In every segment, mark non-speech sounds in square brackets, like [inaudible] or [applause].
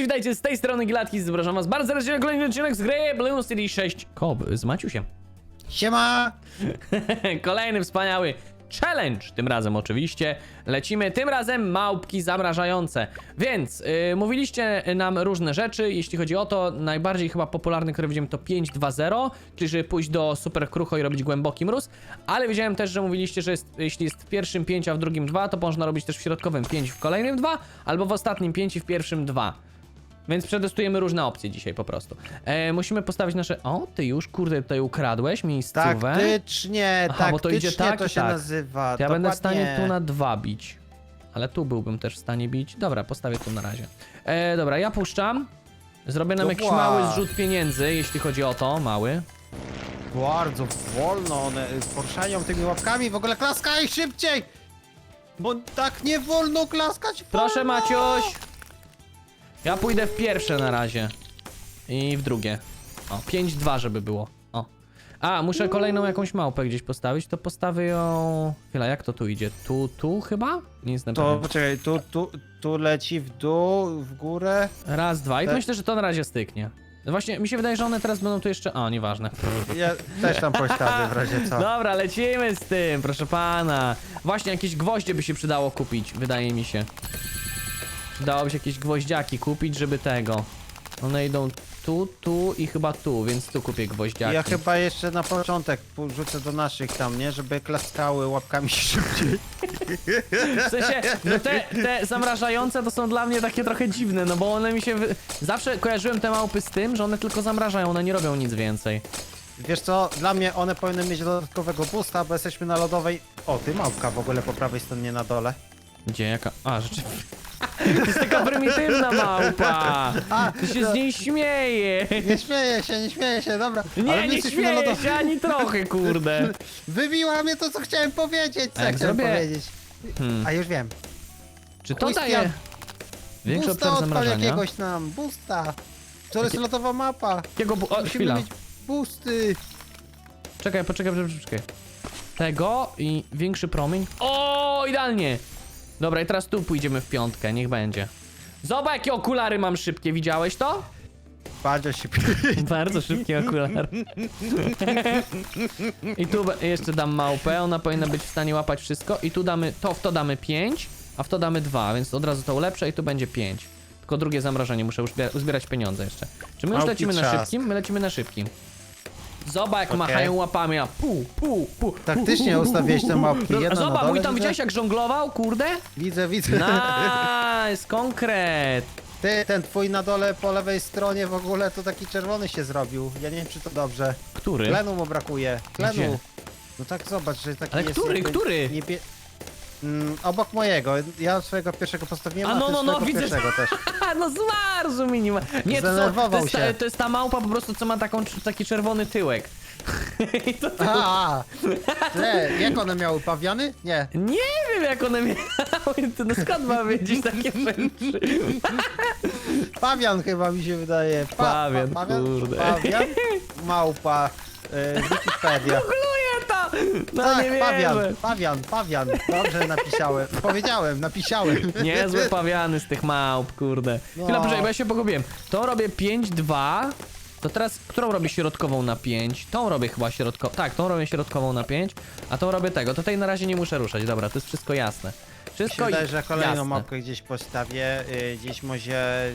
cześć, witajcie z tej strony Gilatki, zapraszam was bardzo serdecznie na kolejny odcinek z gry Blue City 6 Kob z Maciusiem. Siema! [laughs] Kolejny wspaniały challenge, tym razem oczywiście. Lecimy, tym razem małpki zamrażające. Więc yy, mówiliście nam różne rzeczy, jeśli chodzi o to, najbardziej chyba popularny, który widzimy to 5.2.0, czyli żeby pójść do super krucho i robić głęboki mróz, ale widziałem też, że mówiliście, że jest, jeśli jest w pierwszym 5, a w drugim 2, to można robić też w środkowym 5, w kolejnym 2, albo w ostatnim 5 i w pierwszym 2. Więc przetestujemy różne opcje dzisiaj po prostu. E, musimy postawić nasze... O, ty już, kurde, tutaj ukradłeś miejscówę. Taktycznie, Aha, bo to idzie tak to się tak. nazywa. To ja będę w stanie tu na dwa bić. Ale tu byłbym też w stanie bić. Dobra, postawię tu na razie. E, dobra, ja puszczam. Zrobię nam jakiś Dobra. mały zrzut pieniędzy, jeśli chodzi o to. Mały. Bardzo wolno one y, poruszają tymi łapkami, w ogóle klaskaj szybciej! Bo tak nie wolno klaskać Proszę, wolno! Maciuś! Ja pójdę w pierwsze na razie. I w drugie. O, 5-2, żeby było. O. A, muszę kolejną jakąś małpę gdzieś postawić, to postawię ją... Chwila, jak to tu idzie? Tu, tu chyba? Nie jestem To pewien. poczekaj, tu, tu, tu leci w dół, w górę. Raz, dwa. I Te- myślę, że to na razie styknie. No Właśnie, mi się wydaje, że one teraz będą tu jeszcze... O, nieważne. Ja też tam postawię w razie co. Dobra, lecimy z tym, proszę pana. Właśnie, jakieś gwoździe by się przydało kupić, wydaje mi się. Przydałoby się jakieś gwoździaki kupić, żeby tego. One idą tu, tu i chyba tu, więc tu kupię gwoździaki. Ja chyba jeszcze na początek rzucę do naszych tam, nie? Żeby klaskały łapkami [laughs] szybciej. W sensie, no te, te zamrażające to są dla mnie takie trochę dziwne, no bo one mi się... Wy... Zawsze kojarzyłem te małpy z tym, że one tylko zamrażają, one nie robią nic więcej. Wiesz co, dla mnie one powinny mieć dodatkowego boosta, bo jesteśmy na lodowej... O, ty małpka w ogóle po prawej stronie na dole. Gdzie, jaka... A, rzeczywiście. To [laughs] jest taka prymitywna małpa! A, To się z niej śmieje! Nie śmieję się, nie śmieję się, dobra. Nie, nie jesteśmy na śmieję lodowej. się ani trochę, kurde. Wybiła mnie to, co chciałem powiedzieć, co A jak chciałem zrobię- powiedzieć. Hmm. A już wiem. Czy to Christian, daje większy Boosta obszar odpal zamrażania? jakiegoś nam, boosta. To jest lodowa mapa. Jakiego bu- o, Musimy chwila. mieć boosty. Czekaj, poczekaj, poczekaj, poczekaj. Tego i większy promień. O, idealnie! Dobra, i teraz tu pójdziemy w piątkę, niech będzie. Zobacz, jakie okulary mam szybkie, widziałeś to? Bardzo szybko. [laughs] Bardzo szybkie okulary. I tu be- jeszcze dam małpę, ona powinna być w stanie łapać wszystko. I tu damy, to w to damy 5, a w to damy 2, więc od razu to ulepszę i tu będzie 5. Tylko drugie zamrażanie, muszę uzbier- uzbierać pieniądze jeszcze. Czy my już lecimy na trzask. szybkim? My lecimy na szybkim. Zobacz jak Okej. machają łapami, a pu, pu, pu. Taktycznie ustawiłeś te mapki. Jedna na Zobacz, dole, mój tam widziałeś jak żonglował, kurde? Widzę, widzę. Nice, konkret. Ty, ten twój na dole po lewej stronie w ogóle to taki czerwony się zrobił. Ja nie wiem, czy to dobrze. Który? Tlenu mu brakuje. Tlenu. Gdzie? No tak zobacz, że taki Ale jest który, który? Niebie... Mm, obok mojego. Ja swojego pierwszego postawiłem, A a, no, ty no, no, swojego widzę. pierwszego też. [laughs] No zmarzu mi ma. Nie, to, są, to, Zdenerwował jest ta, się. to jest ta małpa po prostu, co ma taką, taki czerwony tyłek. [laughs] I to, A, te, jak one miały? Pawiany? Nie. nie wiem jak one miały, [laughs] to no skąd ma wiedzieć takie rzeczy? Pawian chyba mi się wydaje. Pa, Pawian, pawian, kurde. Pawian, małpa, y, Wikipedia. To! [laughs] No tak, nie pawian, wiemy. pawian, pawian. Dobrze napisałem. [laughs] Powiedziałem, napisałem. Niezłe pawiany [laughs] z tych małp, kurde. No. Chwila, poczekaj, bo ja się pogubiłem. To robię 5-2. To teraz, którą robię środkową na 5? Tą robię chyba środkową. Tak, tą robię środkową na 5, a tą robię tego. Tutaj na razie nie muszę ruszać. Dobra, to jest wszystko jasne. Wszystko wydaje, że kolejną jasne. mapkę gdzieś postawię, y, gdzieś może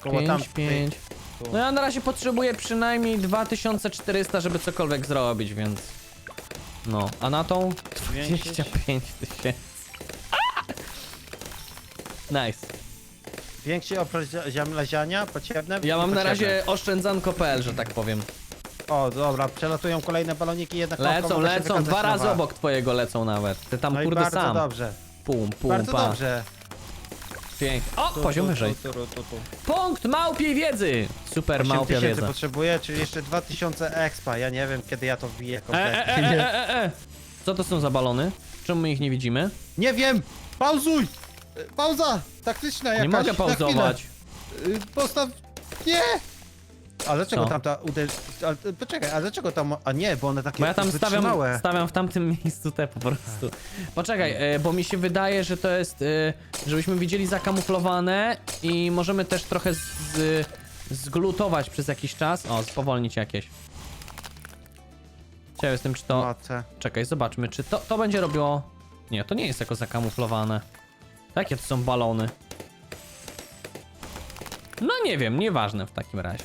koło 5, tam. 5. tu. No ja na razie potrzebuję przynajmniej 2400, żeby cokolwiek zrobić, więc... No, a na tą 25 tysięcy. Nice. Większy oprócz ziemleziania potrzebne? Ja mam na razie oszczędzanko.pl, że tak powiem. O, dobra, przelatują kolejne baloniki, jednak Lecą, lecą, dwa razy obok twojego lecą nawet. Ty tam No i kurde bardzo sam. dobrze. Pum, pum, bardzo pa. dobrze. Pięknie. O, poziom wyżej. Tu, tu, tu, tu. Punkt małpiej wiedzy. Super 8 małpia tysięcy wiedza. potrzebuję, czyli jeszcze 2000 expa. Ja nie wiem, kiedy ja to wbiję E, e, kompletnie. e, e, e, [laughs] e. Co to są za balony? Czemu my ich nie widzimy? Nie wiem! Pauzuj! E, Pauza! Taktyczna jakaś. Nie mogę na chwilę. pauzować. Y, Postaw... Nie! A dlaczego Co? tam ta uderz... A, poczekaj, a dlaczego tam... A nie, bo one takie Bo ja tam stawiam, wytrzymałe. stawiam w tamtym [laughs] miejscu te po prostu. Poczekaj, e, bo mi się wydaje, że to jest, e, żebyśmy widzieli zakamuflowane i możemy też trochę z, z, zglutować przez jakiś czas. O, spowolnić jakieś. Ciekaw jestem, czy to... Czekaj, zobaczmy, czy to, to będzie robiło... Nie, to nie jest jako zakamuflowane. Jakie to są balony? No nie wiem, nieważne w takim razie.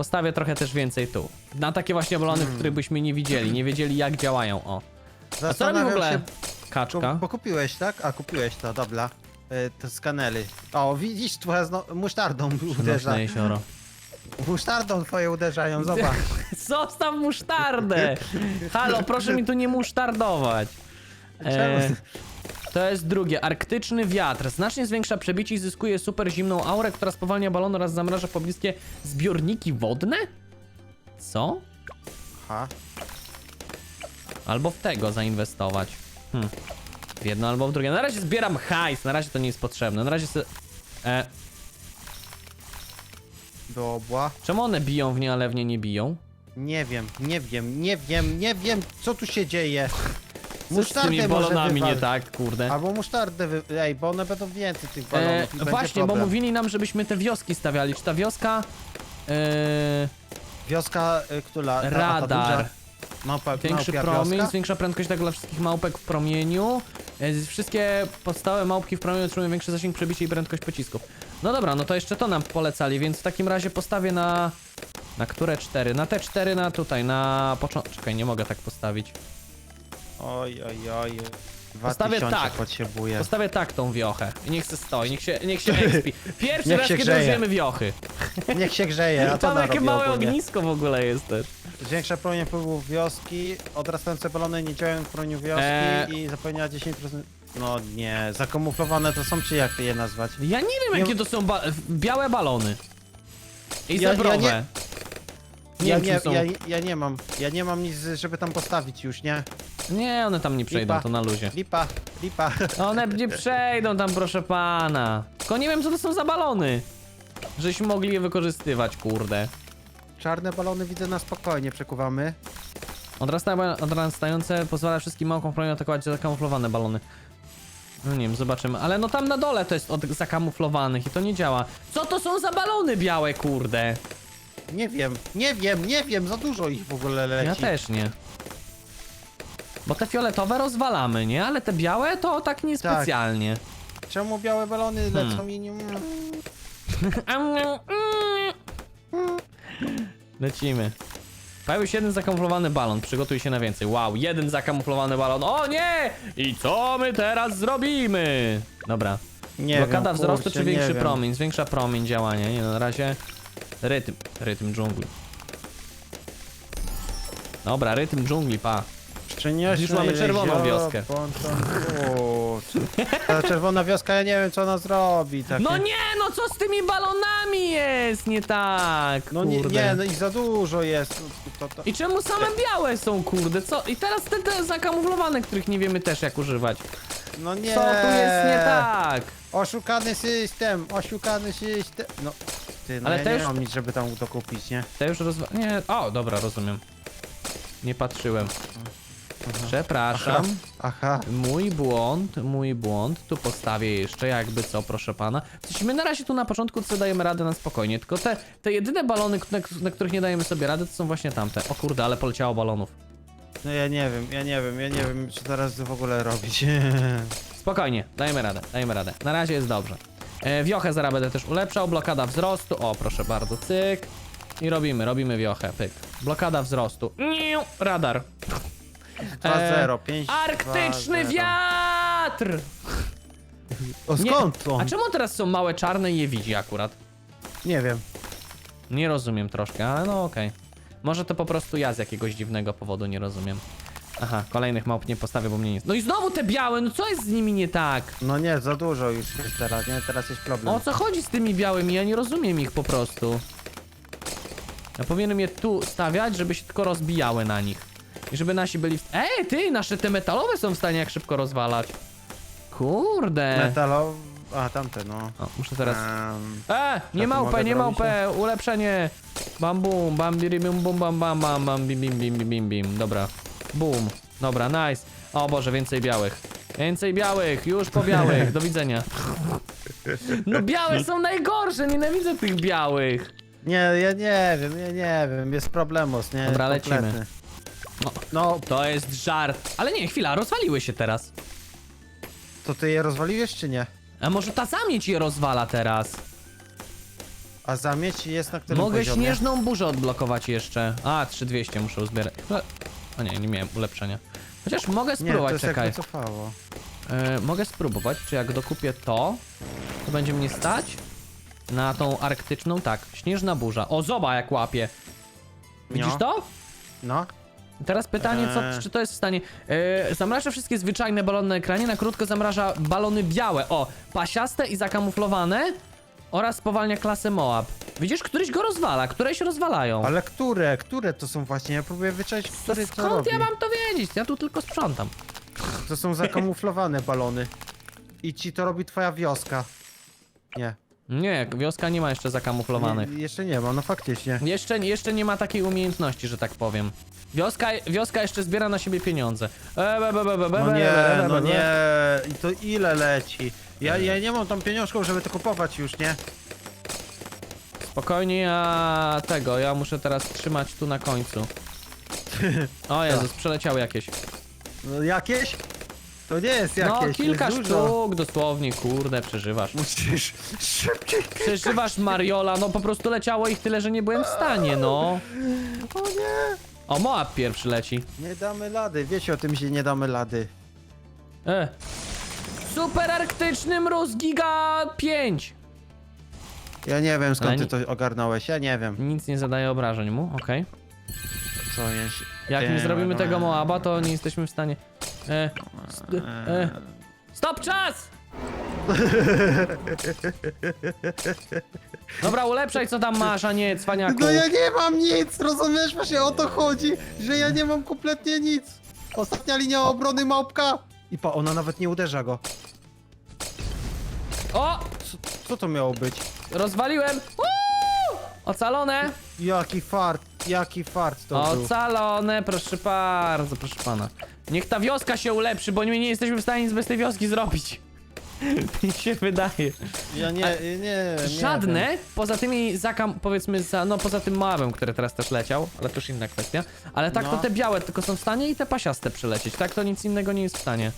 Postawię trochę też więcej tu. Na takie właśnie balony, w których byśmy nie widzieli, nie wiedzieli jak działają, o. A co robi w Zastanawiam ogóle się, kaczka? Bo kupiłeś, tak? A kupiłeś to, dobra. E, Te skanely. O, widzisz, twoja zno... musztardą [laughs] uderza. Przenośne jezioro. Musztardą twoje uderzają, [laughs] zobacz. Zostaw musztardę! Halo, proszę mi tu nie musztardować. E, Czemu? To jest drugie. Arktyczny wiatr. Znacznie zwiększa przebicie i zyskuje super zimną aurę, która spowalnia balon oraz zamraża pobliskie zbiorniki wodne? Co? Aha. Albo w tego zainwestować. Hm. W jedno albo w drugie. Na razie zbieram hajs, na razie to nie jest potrzebne. Na razie se... E, Dobra. czemu one biją w nie, ale w nie nie biją? Nie wiem, nie wiem, nie wiem, nie wiem, co tu się dzieje. Z tymi może balonami nie wywal- tak, kurde? Albo musztardę wy... Ej, bo one będą więcej tych E, balonów i będzie właśnie, bo problem. mówili nam, żebyśmy te wioski stawiali. Czy ta wioska... E, Wioska, y, która... ta- ta radar. duża Małpa, Większy małpia promień, wioska? zwiększa prędkość tak dla wszystkich małpek w promieniu. E, Wszystkie podstawowe małpki w promieniu otrzymują większy zasięg przebicia i prędkość pocisków. No dobra, no to jeszcze to nam polecali, więc w takim razie postawię na... Na które cztery? Na te cztery, na tutaj, na początek... Czekaj, nie mogę tak postawić. Oj, oj, oj. Dwa Postawię tysiące tak. potrzebuję. Postawię tak tą wiochę. I niech se stoi, niech się, niech się [laughs] expi. Pierwszy Niech raz, się kiedy grzeje. użyjemy wiochy. Niech się grzeje, a to Tam jakie małe ogólnie. ognisko w ogóle jest też. Zwiększa promień wpływu wioski, odrastające balony nie działają w promieniu wioski Eee. i zapewnia 10%... No nie, zakamuflowane to są, czy jak je nazwać? Ja nie wiem, jakie to są ba białe balony. I Ja- ja zebrowe. nie- Nie ja, wiem, nie, są... ja, ja nie mam, ja nie mam nic, żeby tam postawić już, nie? Nie, one tam nie przejdą, Lipa. to na luzie. Lipa, lipa. One nie [laughs] przejdą tam, proszę pana. Tylko nie wiem, co to są za balony. Żeśmy mogli je wykorzystywać, kurde. Czarne balony widzę na spokojnie, przekuwamy. Odrasta odrastające pozwala wszystkim małkom promieniom atakować zakamuflowane balony. No nie wiem, zobaczymy. Ale no tam na dole to jest od zakamuflowanych i to nie działa. Co to są za balony białe, kurde? Nie wiem, nie wiem, nie wiem, za dużo ich w ogóle leci. Ja też nie. Bo te fioletowe rozwalamy, nie? Ale te białe to tak niespecjalnie. Czemu białe balony Hmm. lecą i nie... [laughs] Lecimy. Pojawił się jeden zakamuflowany balon, przygotuj się na więcej. Wow, jeden zakamuflowany balon. O nie! I co my teraz zrobimy? Dobra. Nie Blokada wiem, wzrostu kurczę, czy nie większy wiem. promień? Zwiększa promień działania. Nie no, na razie rytm. Rytm dżungli. Dobra, rytm dżungli, pa. Szczeniaśne Już mamy czerwoną jezioro, wioskę. Ponton- Ta czerwona wioska, ja nie wiem co ona zrobi. Takie... No nie, no co z tymi balonami jest? Nie tak, No nie, kurde. nie, no i za dużo jest. To, to... I czemu same białe są, kurde? Co? I teraz te, te zakamuflowane, których nie wiemy też jak używać. No nie. Co tu jest nie tak? Oszukany system, oszukany system. No, ty, no Ale ja to nie mam nic, żeby tam to kupić, nie? To już rozwa... Nie, o, dobra, rozumiem. Nie patrzyłem. Przepraszam. Aha. Mój błąd, mój błąd. Tu postawię jeszcze, jakby co, proszę pana. Sensie my na razie tu na początku co dajemy radę na spokojnie, tylko te, te jedyne balony, na, na których nie dajemy sobie rady, to są właśnie tamte. O kurde, ale poleciało balonów. No ja nie wiem, ja nie wiem, ja nie wiem, czy teraz w ogóle robić. [laughs] Spokojnie, dajemy radę, dajemy radę. Na razie jest dobrze. E, wiochę zaraz będę też ulepszał, blokada wzrostu. O, proszę bardzo, cyk. I robimy, robimy wiochę, pyk. Blokada wzrostu. Niu, radar. 2-0, 5 Arktyczny wiatr! O Nie- skąd on? A czemu teraz są małe czarne i je widzi akurat? Nie wiem. Nie rozumiem troszkę, ale no okej. Może to po prostu ja z jakiegoś dziwnego powodu nie rozumiem. Aha, kolejnych małp nie postawię, bo mnie nie... No i znowu te białe, no co jest z nimi nie tak? No nie, za dużo już jest teraz, nie? Teraz jest problem. O co chodzi z tymi białymi? Ja nie rozumiem ich po prostu. Ja powinienem je tu stawiać, żeby się tylko rozbijały na nich. I żeby nasi byli w... Ej, ty, nasze te metalowe są w stanie jak szybko rozwalać. Kurde. Metalo... A, tamte, no. O, muszę teraz... Em, E, nie to małpę, mogę nie zrobić, małpę, ulepszenie. Bam bum, bam biri bum bum bam bam bam bam bim bim bim bim bim bim. Dobra. Bum. Dobra, nice. O Boże, więcej białych. Więcej białych, już po białych, [laughs] do widzenia. No białe są najgorsze, nienawidzę tych białych. Nie, ja nie wiem, ja nie wiem, jest problemos, nie? Dobra, lecimy. Kompletny. No. No, To jest żart. Ale nie, chwila, rozwaliły się teraz. to ty je rozwaliłeś czy nie? A może ta zamieć je rozwala teraz? A zamieć jest na którym Mogę poziomie? śnieżną burzę odblokować jeszcze. A, 3200 muszę uzbierać. Chyba- O nie, nie miałem ulepszenia. Chociaż mogę Nie, to spróbować, jest czekaj. jakby cofało. E, mogę spróbować, czy jak dokupię to, to będzie mnie stać na tą arktyczną, tak, śnieżna burza. O, zoba jak łapie. Widzisz No. to? No, Teraz pytanie, co, Eee. czy to jest w stanie... E, zamraża wszystkie zwyczajne balony na ekranie, na krótko zamraża balony białe, o, pasiaste i zakamuflowane oraz spowalnia klasę Moab. Widzisz, któryś go rozwala, któreś rozwalają. ale które, które to są właśnie? Ja próbuję wyczaić, To który to skąd robi. ja mam to wiedzieć? Ja tu tylko sprzątam. To są zakamuflowane balony. I ci to robi twoja wioska. Nie. Nie, wioska nie ma jeszcze zakamuflowanych. nie jeszcze nie ma, no faktycznie. Jeszcze, jeszcze nie ma takiej umiejętności, że tak powiem. Wioska, wioska jeszcze zbiera na siebie pieniądze. E, be, be, be, be, No be, nie, be, no be, be. nie. I to ile leci? Ja, ja nie mam tam pieniążków, żeby to kupować już, nie? Spokojnie, ja tego, ja muszę teraz trzymać tu na końcu. O [laughs] Jezus, przeleciały jakieś. No jakieś? To nie jest jakieś. No, kilka jest dużo. sztuk dosłownie, kurde, przeżywasz. Musisz szybciej. Przeżywasz Mariola, no po prostu leciało ich tyle, że nie byłem w stanie, no. O nie. O, Moab pierwszy leci. Nie damy lady, wiecie o tym, że nie damy lady. E. Super arktyczny mróz Giga 5. Ja nie wiem skąd Ale ty to ogarnąłeś, ja nie wiem. Nic nie zadaje obrażeń mu, okej. Co jest? Jak nie zrobimy tego no. Moaba, to nie jesteśmy w stanie... E, st e, stop czas! [laughs] Dobra, ulepszaj co tam masz, a nie cwaniaku. No ja nie mam nic, rozumiesz? Właśnie o to chodzi, że ja nie mam kompletnie nic. Ostatnia linia obrony małpka. I pa, ona nawet nie uderza go. O! Co, co to miało być? Rozwaliłem! Uuu! Ocalone! Jaki fart, jaki fart to był. Ocalone, proszę bardzo, proszę pana. Niech ta wioska się ulepszy, bo my nie jesteśmy w stanie nic bez tej wioski zrobić. [laughs] Mi się wydaje. Ja nie, nie, nie Żadne, poza tymi zakam, powiedzmy, za, no poza tym małym, który teraz też leciał, ale to już inna kwestia. Ale tak No. to te białe tylko są w stanie i te pasiaste przylecieć. Tak to nic innego nie jest w stanie.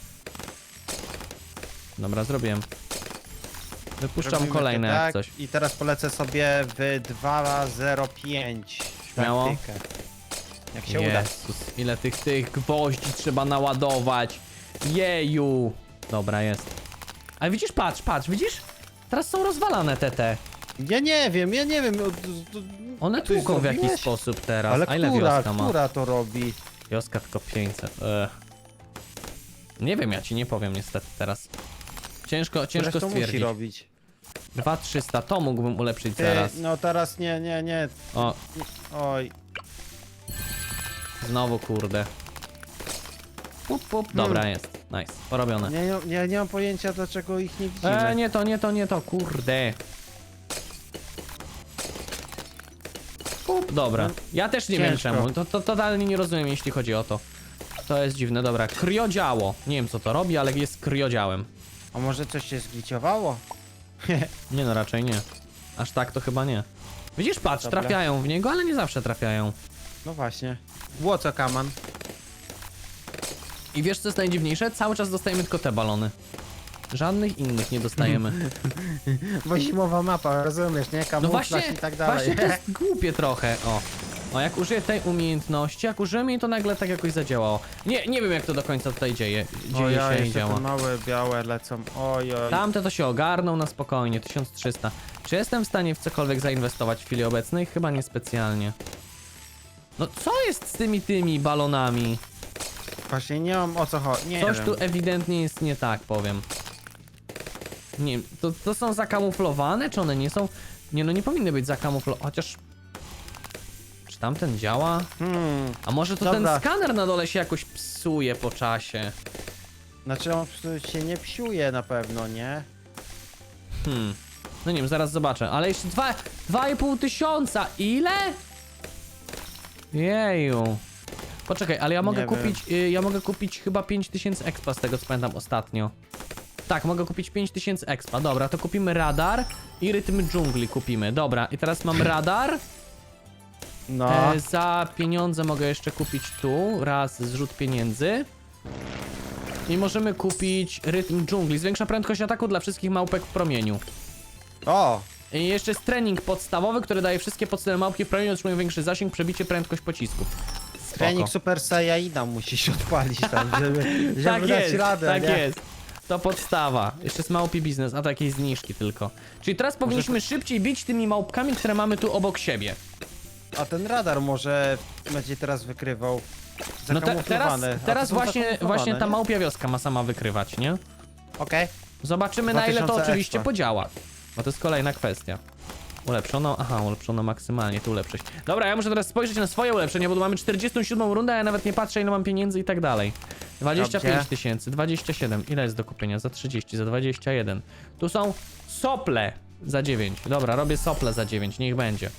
Dobra, zrobiłem. Wypuszczam Robimy kolejne to jak tak coś. I teraz polecę sobie w 2.05. Śmiało. taktykę. Jak się uda. Jezus, ile tych, tych gwoździ trzeba naładować. Jeju. Dobra, jest. Ale widzisz, patrz, patrz, widzisz? Teraz są rozwalane te te. Ja nie wiem, ja nie wiem. o, d- d- One tłuką w jakiś zrobiłeś? sposób teraz. Ale A ile która, wioska ma? która to robi? Wioska tylko 500. Ech. Nie wiem, ja ci nie powiem niestety teraz. Ciężko, ciężko Zresztą musi stwierdzić. robić. 2300, to mógłbym ulepszyć Ty, zaraz. no teraz nie, nie, nie. O, Oj. znowu kurde. Pup, pup. Dobra, jest. Nice, porobione. Nie, nie, nie, nie mam pojęcia dlaczego ich nie widzimy. E, nie to, nie to, nie to, kurde. Pup, dobra. Ja też nie wiem Ciężko. czemu. To, to totalnie nie rozumiem, jeśli chodzi o to. To jest dziwne, dobra. Kriodziało. Nie wiem co to robi, ale jest kriodziałem. A może coś się zgliciowało? [laughs] Nie no, raczej nie. Aż tak to chyba nie. Widzisz, patrz, Dobra. trafiają w niego, ale nie zawsze trafiają. No właśnie. Łoco kaman. I wiesz co jest najdziwniejsze? Cały czas dostajemy tylko te balony. Żadnych innych nie dostajemy. [laughs] Bo zimowa mapa, rozumiesz, nie? No Kamuflaż właśnie, i tak dalej. właśnie to jest [laughs] głupie trochę, o. O, jak użyję tej umiejętności, jak użyłem jej, to nagle tak jakoś zadziałało. Nie, nie wiem jak to do końca tutaj dzieje, O dzieje ja, się i jeszcze działa. te małe, białe lecą. Oj, oj. Tamte to się ogarną na spokojnie, 1300. Czy jestem w stanie w cokolwiek zainwestować w chwili obecnej? Chyba niespecjalnie. No co jest z tymi tymi balonami? Właśnie nie mam o co chodzi. Nie Coś wiem. tu ewidentnie jest nie tak, powiem. Nie wiem, to, to są zakamuflowane, czy one nie są? Nie no, nie powinny być zakamuflowane, chociaż... Czy tamten działa? Hmm. A może to Dobra. ten skaner na dole się jakoś psuje po czasie? Znaczy on się nie psiuje na pewno, nie? Hmm. No nie wiem, zaraz zobaczę. Ale jeszcze dwa, dwa i pół tysiąca. Ile? Jeju. Poczekaj, ale ja mogę Nie kupić, y, ja mogę kupić chyba 5000 expa z tego co pamiętam ostatnio. Tak, mogę kupić 5000 expa. Dobra, to kupimy radar i rytm dżungli kupimy. Dobra, i teraz mam radar. No. E, za pieniądze mogę jeszcze kupić tu, raz zrzut pieniędzy. I możemy kupić rytm dżungli. Zwiększa prędkość ataku dla wszystkich małpek w promieniu. O! I jeszcze jest trening podstawowy, który daje wszystkie podstawowe małpki w promieniu otrzymują większy zasięg, przebicie, prędkość pocisków. Trening Super Saiyajina musisz [laughs] odpalić tam, żeby, żeby Tak dać jest, radę, tak nie? jest. To podstawa. Jeszcze jest małpi biznes, a to jakieś zniżki tylko. Czyli teraz powinniśmy szybciej bić tymi małpkami, które mamy tu obok siebie. A ten radar może będzie teraz wykrywał No te, teraz, zakamuflowane. A to teraz są właśnie, zakamuflowane, właśnie ta nie? małpia wioska ma sama wykrywać, nie? Okej. Zobaczymy na ile to 2000 oczywiście expa. podziała. Bo to jest kolejna kwestia. Ulepszono, aha, ulepszono maksymalnie, tu ulepszyć. Dobra, ja muszę teraz spojrzeć na swoje ulepszenie, bo tu mamy 47 rundę, a ja nawet nie patrzę ile mam pieniędzy i tak dalej. 25 Dobrze. tysięcy, 27, ile jest do kupienia? Za 30, za 21. Tu są sople za 9. Dobra, robię sople za 9, niech będzie.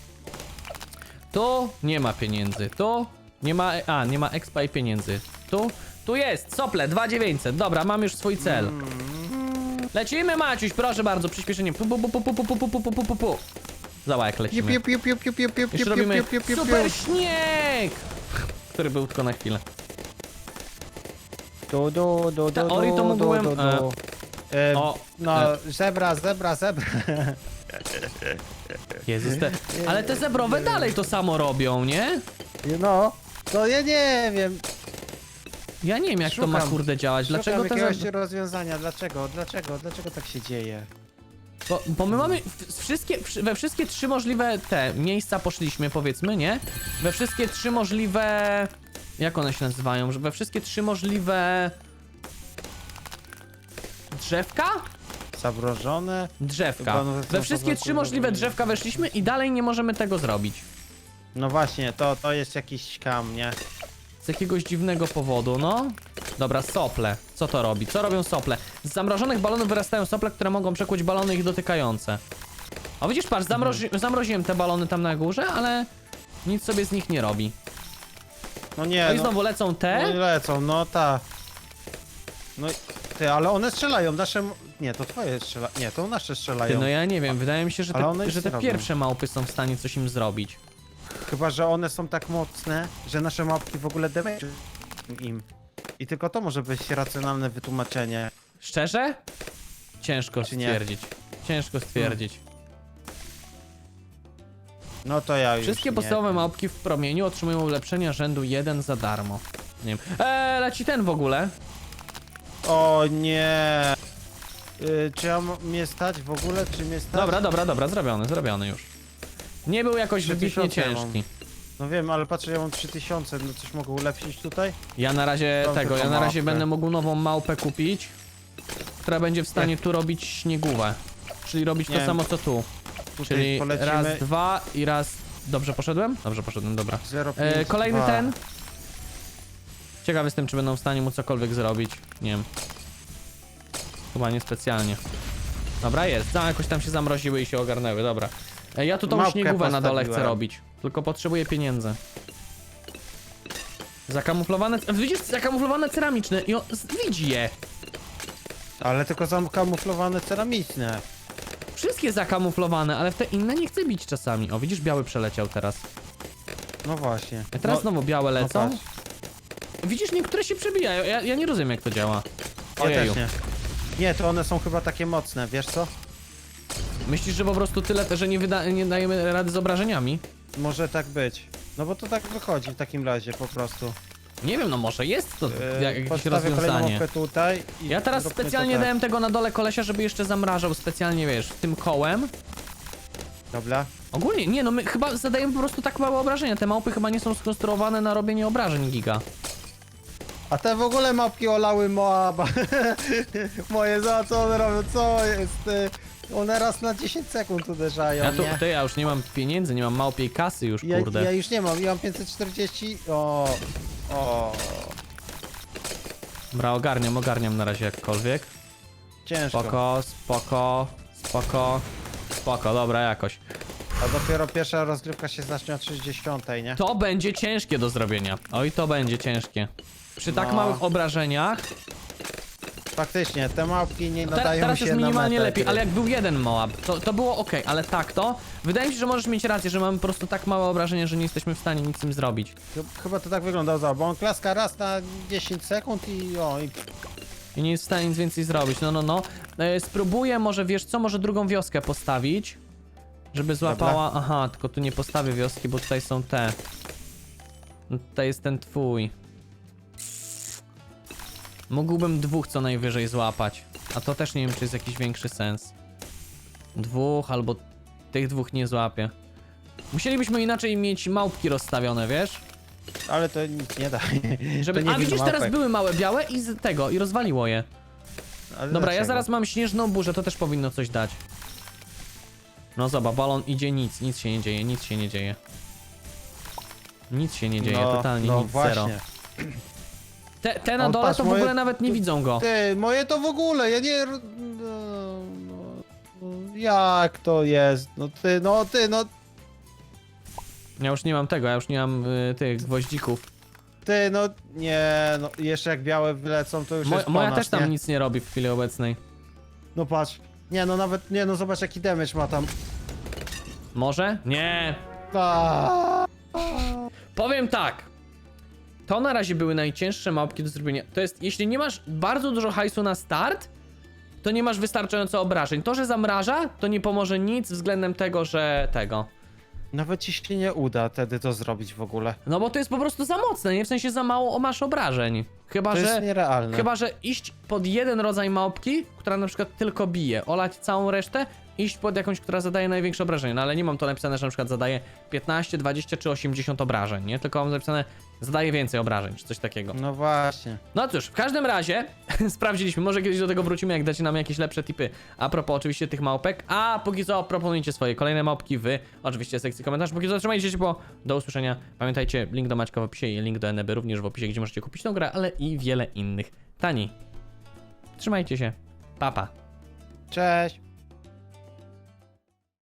Tu nie ma pieniędzy, tu nie ma, a, nie ma expa i pieniędzy. Tu, tu jest, sople, 2900, dobra, mam już swój cel. Lecimy Maciuś, proszę bardzo, przyspieszenie. Pu, pu, pu, pu, pu, pu, pu, pu, pu, pu, pu, Zobacz jak Piu, lecimy. piu, piu, piu, piu, piu, piu, Jeszcze piu, robimy piu, piu, piu, piu. super śnieg! Który był tylko na chwilę. Du, du, du, Ta du, Ori to du, mógłbym, du, du. E, o, no, e. zebra, zebra, zebra. [laughs] Jezus, te, ale te zebrowe dalej to samo robią, nie? No, to ja nie wiem. Ja nie wiem jak to ma Szukam. kurde działać. Dlaczego Szukam te jakiegoś rozwiązania, dlaczego, dlaczego, dlaczego tak się dzieje? Bo, bo my mamy wszystkie, wszy- we wszystkie trzy możliwe te miejsca poszliśmy, powiedzmy, nie? We wszystkie trzy możliwe... Jak one się nazywają? We wszystkie trzy możliwe... Drzewka? Zamrożone? Drzewka. Nawet We wszystkie trzy możliwe drzewka weszliśmy i dalej nie możemy tego zrobić. No właśnie, to, to jest jakiś kam, nie? Z jakiegoś dziwnego powodu, no. Dobra, sople. Co to robi? Co robią sople? Z zamrożonych balonów wyrastają sople, które mogą przekuć balony ich dotykające. A widzisz, patrz, zamrozi zamroziłem te balony tam na górze, ale nic sobie z nich nie robi. No nie, No i no, znowu lecą no i te. lecą, no ta. No i, ty, ale one strzelają, nasze... m- Nie, to twoje strzela... Nie, to nasze Ty, strzelają. no ja nie wiem, wydaje mi się, że Ale te, one nic że te robią. pierwsze małpy są w stanie coś im zrobić. Chyba, że one są tak mocne, że nasze małpki w ogóle damage im. I tylko to może być racjonalne wytłumaczenie. Szczerze? Ciężko Czy nie? stwierdzić. Ciężko stwierdzić. No to ja już Wszystkie nie. podstawowe małpki w promieniu otrzymują ulepszenia rzędu 1 za darmo. Nie wiem. Eee, leci ten w ogóle. O nie. Y, czy ja m- mnie stać w ogóle, czy mnie stać? Dobra, dobra, dobra, zrobiony, zrobiony już. Nie był jakoś wybitnie mam. ciężki. No wiem, ale patrzę, ja mam 3000, no coś mogę ulepszyć tutaj? Ja na razie Mam tego, tylko ja na razie małpę. będę mógł nową małpę kupić, która będzie w stanie tu robić śniegówę. Czyli robić to Nie. samo co tu. Tutaj Czyli polecimy raz, dwa i raz... Dobrze poszedłem? Dobrze poszedłem, dobra. 0, E, kolejny ten. Ciekawy jestem, czy będą w stanie mu cokolwiek zrobić. Nie wiem. Chyba niespecjalnie. Dobra, jest. Za, jakoś tam się zamroziły i się ogarnęły, dobra. E, ja tu tą Małpkę śniegówę na dole chcę postawiłem. robić. Tylko potrzebuję pieniędzy. Zakamuflowane... Widzisz, zakamuflowane ceramiczne i on z- widzi je. Ale tylko zakamuflowane ceramiczne. Wszystkie zakamuflowane, ale w te inne nie chcę bić czasami. O, widzisz, biały przeleciał teraz. No właśnie. A teraz no, znowu białe no lecą. patrz. Widzisz, niektóre się przebijają. Ja, ja nie rozumiem, jak to działa. Ja Ojeju. też nie. Nie, to one są chyba takie mocne, wiesz co? Myślisz, że po prostu tyle, że nie, wyda nie dajemy rady z obrażeniami? Może tak być. No bo to tak wychodzi w takim razie po prostu. Nie wiem, no może jest to jak, jakieś podstawię kolejną rozwiązanie. tutaj i Ja teraz to specjalnie tak. dałem tego na dole kolesia, żeby jeszcze zamrażał specjalnie, wiesz, tym kołem. Dobra. Ogólnie, nie no, my chyba zadajemy po prostu tak małe obrażenia. Te małpy chyba nie są skonstruowane na robienie obrażeń giga. A te w ogóle mapki olały Moaba. [laughs] Moje za co one robią? Co jest? y, One raz na 10 sekund uderzają, Ja tu, nie? to ja już nie mam pieniędzy, nie mam małpiej kasy już, Ja, kurde. ja już nie mam, ja mam 540. O. O. Dobra, ogarniam, ogarniam na razie jakkolwiek. Ciężko. Spoko, spoko, Spoko. Spoko, dobra, jakoś. A dopiero pierwsza rozgrywka się zacznie o 30, nie? To będzie ciężkie do zrobienia. Oj, to będzie ciężkie. Przy tak No. małych obrażeniach. Faktycznie, te małpki nie Te, nadają teraz się jest na minimalnie metę lepiej, gry. ale jak był jeden Moab, to, to było ok, ale tak to. Wydaje mi się, że możesz mieć rację, że mamy po prostu tak małe obrażenia, że nie jesteśmy w stanie nic z tym zrobić. Ch- Chyba to tak wyglądało, zobacz, bo on klaska raz na 10 sekund i o, i I nie jest w stanie nic więcej zrobić. No, no, no. E, spróbuję, może wiesz co, może drugą wioskę postawić. Żeby złapała. Aha, tylko tu nie postawię wioski, bo tutaj są te. No, Tutaj jest ten twój. Mógłbym dwóch co najwyżej złapać. A to też nie wiem, czy jest jakiś większy sens. Dwóch albo tych dwóch nie złapię. Musielibyśmy inaczej mieć małpki rozstawione, wiesz? ale to nic nie da. [laughs] Żeby... To nie A widzisz, teraz były małe białe i z tego, i rozwaliło je. Ale Dobra, ja dlaczego? zaraz mam śnieżną burzę, to też powinno coś dać. No zobacz, balon idzie nic, nic się nie dzieje, nic się nie dzieje. Nic się nie dzieje, no, totalnie no nic, właśnie. zero. Te, te na On dole patrz, to w moje- ogóle nawet nie widzą go. Ty, moje to w ogóle, ja nie... No, no, no, jak to jest? No ty, no ty, no Ja już nie mam tego, ja już nie mam y, tych gwoździków. ty, no nie, no jeszcze jak białe wylecą, to już Mo jest po moja nas, też tam nie? nic nie robi w chwili obecnej. No patrz, nie no nawet, nie no zobacz jaki damage ma tam. Może? Nie. Aaaa. Powiem tak. To na razie były najcięższe małpki do zrobienia. To jest, jeśli nie masz bardzo dużo hajsu na start, to nie masz wystarczająco obrażeń. To, że zamraża, to nie pomoże nic względem tego, że tego. Nawet się nie uda wtedy to zrobić w ogóle. No bo to jest po prostu za mocne, nie? W sensie za mało masz obrażeń. Chyba, To że... jest nierealne. Chyba, że iść pod jeden rodzaj małpki, która na przykład tylko bije, olać całą resztę, iść pod jakąś, która zadaje największe obrażenie. No ale nie mam to napisane, że na przykład zadaje 15, 20 czy 80 obrażeń, nie? Tylko mam napisane, zadaje więcej obrażeń, czy coś takiego. No właśnie. No cóż, w każdym razie [laughs] sprawdziliśmy, może kiedyś do tego wrócimy, jak dacie nam jakieś lepsze tipy. A propos oczywiście tych małpek, a póki co proponujcie swoje kolejne małpki w oczywiście sekcji komentarzy. Póki co trzymajcie się ciepło, do usłyszenia. Pamiętajcie, link do Maćka w opisie i link do Eneby również w opisie, gdzie możecie kupić tą grę, ale i wiele innych taniej. Trzymajcie się, papa. Pa. Cześć.